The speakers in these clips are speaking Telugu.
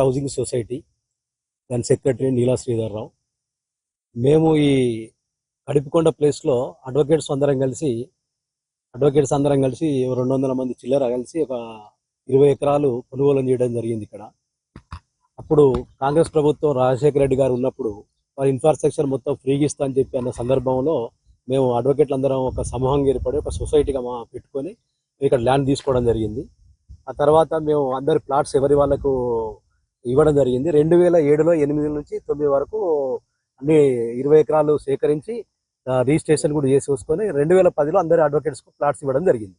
Housing society. దాని సెక్రటరీ నీలా శ్రీధర్ రావు మేము ఈ కడిపికొండ ప్లేస్లో అడ్వకేట్స్ అందరం కలిసి అడ్వకేట్స్ అందరం కలిసి రెండు వందల మంది చిల్లర కలిసి ఒక ఇరవై ఎకరాలు కొనుగోలు చేయడం జరిగింది ఇక్కడ. అప్పుడు కాంగ్రెస్ ప్రభుత్వం రాజశేఖర రెడ్డి గారు ఉన్నప్పుడు వారి ఇన్ఫ్రాస్ట్రక్చర్ మొత్తం ఫ్రీగా ఇస్తా అని చెప్పి అన్న సందర్భంలో మేము అడ్వకేట్లు అందరం ఒక సమూహంగా ఏర్పడి ఒక సొసైటీగా మా పెట్టుకొని ఇక్కడ ల్యాండ్ తీసుకోవడం జరిగింది. ఆ తర్వాత మేము అందరి ప్లాట్స్ ఎవరి వాళ్ళకు ఇవ్వడం జరిగింది. రెండు వేల ఏడులో ఎనిమిది నుంచి తొమ్మిది వరకు అన్ని ఇరవై ఎకరాలు సేకరించి రిజిస్ట్రేషన్ కూడా చేసి చూసుకొని రెండు వేల పదిలో అందరి అడ్వకేట్స్కు ప్లాట్స్ ఇవ్వడం జరిగింది.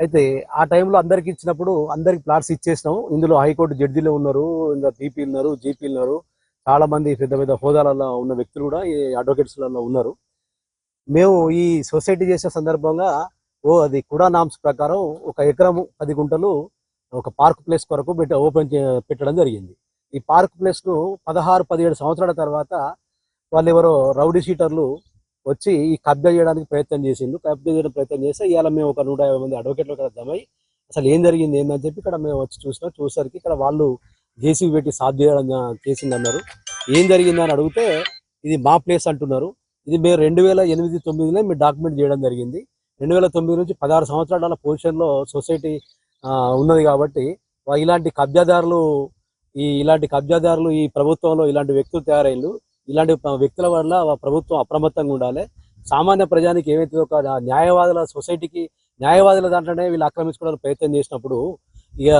అయితే ఆ టైంలో అందరికి ఇచ్చినప్పుడు అందరికి ప్లాట్స్ ఇచ్చేసినాము. ఇందులో హైకోర్టు జడ్జీలు ఉన్నారు ఇందులో పీపీలు ఉన్నారు జీపీలు ఉన్నారు. చాలా మంది పెద్ద పెద్ద హోదాలలో ఉన్న వ్యక్తులు కూడా ఈ అడ్వకేట్స్లలో ఉన్నారు. మేము ఈ సొసైటీ చేసే సందర్భంగా ఓ అది కూడా నామ్స్ ప్రకారం ఒక ఎకరం పది గుంటలు ఒక పార్క్ ప్లేస్ కొరకు పెట్టి ఓపెన్ పెట్టడం జరిగింది. ఈ పార్క్ ప్లేస్ను పదహారు పదిహేడు సంవత్సరాల తర్వాత వాళ్ళు ఎవరో రౌడీ షీటర్లు వచ్చి ఈ కబ్జా చేయడానికి ప్రయత్నం చేసిండు కబ్జా చేయడానికి ప్రయత్నం చేస్తే ఇవాళ మేము ఒక నూట యాభై మంది అడ్వకేట్లు ఇక్కడ జమై అసలు ఏం జరిగింది ఏందని చెప్పి ఇక్కడ మేము వచ్చి చూసినాం. చూసేసరికి ఇక్కడ వాళ్ళు జేసీబీ పెట్టి సాధ్ చేయడం చేసింది అన్నారు ఏం జరిగిందని అడిగితే ఇది మా ప్లేస్ అంటున్నారు. ఇది మేము రెండు వేల ఎనిమిది తొమ్మిదిలో మేము డాక్యుమెంట్ చేయడం జరిగింది. రెండు వేల తొమ్మిది నుంచి పదహారు సంవత్సరాల పొజిషన్లో సొసైటీ ఉన్నది కాబట్టి ఇలాంటి కబ్జాదారులు ఈ ఇలాంటి కబ్జాదారులు ఈ ప్రభుత్వంలో ఇలాంటి వ్యక్తులు తయారయ్యారు ఇలాంటి వ్యక్తుల వల్ల ప్రభుత్వం అప్రమత్తంగా ఉండాలి. సామాన్య ప్రజానికి ఏమైతే ఒక న్యాయవాదుల సొసైటీకి న్యాయవాదుల దాంట్లోనే వీళ్ళు ఆక్రమించుకోవడానికి ప్రయత్నం చేసినప్పుడు ఇక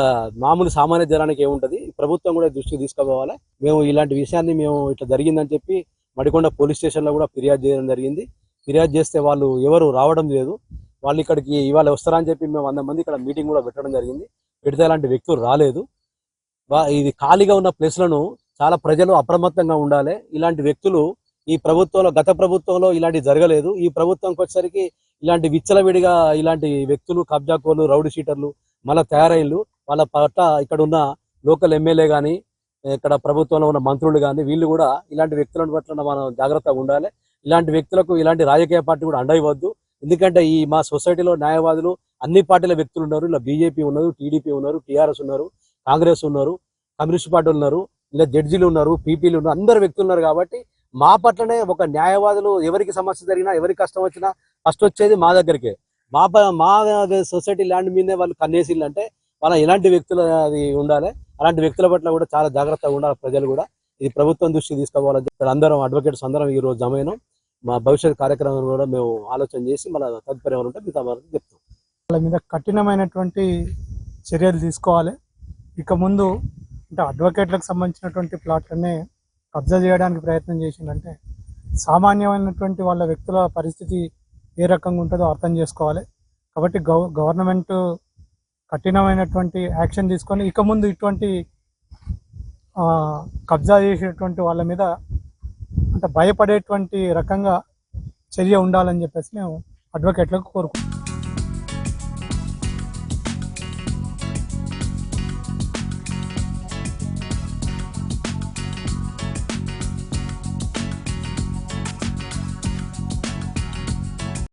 మామూలు సామాన్య జనానికి ఏముంటది? ప్రభుత్వం కూడా దృష్టికి తీసుకుపోవాలి. మేము ఇలాంటి విషయాన్ని మేము ఇట్లా జరిగిందని చెప్పి మడికొండ పోలీస్ స్టేషన్లో కూడా ఫిర్యాదు చేయడం జరిగింది. ఫిర్యాదు చేస్తే వాళ్ళు ఎవరు రావడం లేదు. వాళ్ళు ఇక్కడికి ఇవాళ వస్తారని చెప్పి మేము వంద మంది ఇక్కడ మీటింగ్ కూడా పెట్టడం జరిగింది. పెడితే అలాంటి వ్యక్తులు రాలేదు. ఇది ఖాళీగా ఉన్న ప్లేస్లను చాలా ప్రజలు అప్రమత్తంగా ఉండాలి. ఇలాంటి వ్యక్తులు ఈ ప్రభుత్వంలో గత ప్రభుత్వంలో ఇలాంటివి జరగలేదు. ఈ ప్రభుత్వంకి వచ్చేసరికి ఇలాంటి విచ్చలవిడిగా ఇలాంటి వ్యక్తులు కబ్జాకోలు రౌడీ షీటర్లు మళ్ళీ తయారయ్యలు వాళ్ళ పట్ల ఇక్కడ ఉన్న లోకల్ ఎమ్మెల్యే కానీ ఇక్కడ ప్రభుత్వంలో ఉన్న మంత్రులు కానీ వీళ్ళు కూడా ఇలాంటి వ్యక్తులను పట్ల మనం జాగ్రత్తగా ఉండాలి. ఇలాంటి వ్యక్తులకు ఇలాంటి రాజకీయ పార్టీ కూడా అండవద్దు ఎందుకంటే ఈ మా సొసైటీలో న్యాయవాదులు అన్ని పార్టీల వ్యక్తులు ఉన్నారు. ఇలా బీజేపీ ఉన్నారు టీడీపీ ఉన్నారు టీఆర్ఎస్ ఉన్నారు కాంగ్రెస్ ఉన్నారు కమ్యూనిస్ట్ పార్టీ ఉన్నారు ఇలా జడ్జీలు ఉన్నారు పీపీలు ఉన్నారు అందరు వ్యక్తులు ఉన్నారు కాబట్టి మా పట్లనే ఒక న్యాయవాదులు ఎవరికి సమస్య జరిగినా ఎవరికి కష్టం వచ్చినా ఫస్ట్ వచ్చేది మా దగ్గరికే. మా ప- మా సొసైటీ ల్యాండ్ మీదే వాళ్ళు కన్నేసిల్లు అంటే వాళ్ళ ఎలాంటి వ్యక్తులు అది ఉండాలి. అలాంటి వ్యక్తుల పట్ల కూడా చాలా జాగ్రత్తగా ఉండాలి ప్రజలు కూడా. ఇది ప్రభుత్వం దృష్టికి తీసుకోవాలని అందరం అడ్వకేట్స్ అందరం ఈ రోజు మా భవిష్యత్ కార్యక్రమం కూడా మేము ఆలోచన చేసి మన తదుపరి ఎవరు ఉంటే మిగతా వారికి చెప్తాం. వాళ్ళ మీద కఠినమైనటువంటి చర్యలు తీసుకోవాలి. ఇక ముందు అంటే అడ్వకేట్లకు సంబంధించినటువంటి ప్లాట్లనే కబ్జా చేయడానికి ప్రయత్నం చేసిందంటే సామాన్యమైనటువంటి వాళ్ళ వ్యక్తుల పరిస్థితి ఏ రకంగా ఉంటుందో అర్థం చేసుకోవాలి. కాబట్టి గవ గవర్నమెంట్ కఠినమైనటువంటి యాక్షన్ తీసుకొని ఇక ముందు ఇటువంటి కబ్జా చేసేటువంటి వాళ్ళ మీద అంటే భయపడేటువంటి రకంగా చర్య ఉండాలని చెప్పేసి మేము అడ్వకేట్లకు కోరుకుంటున్నాం.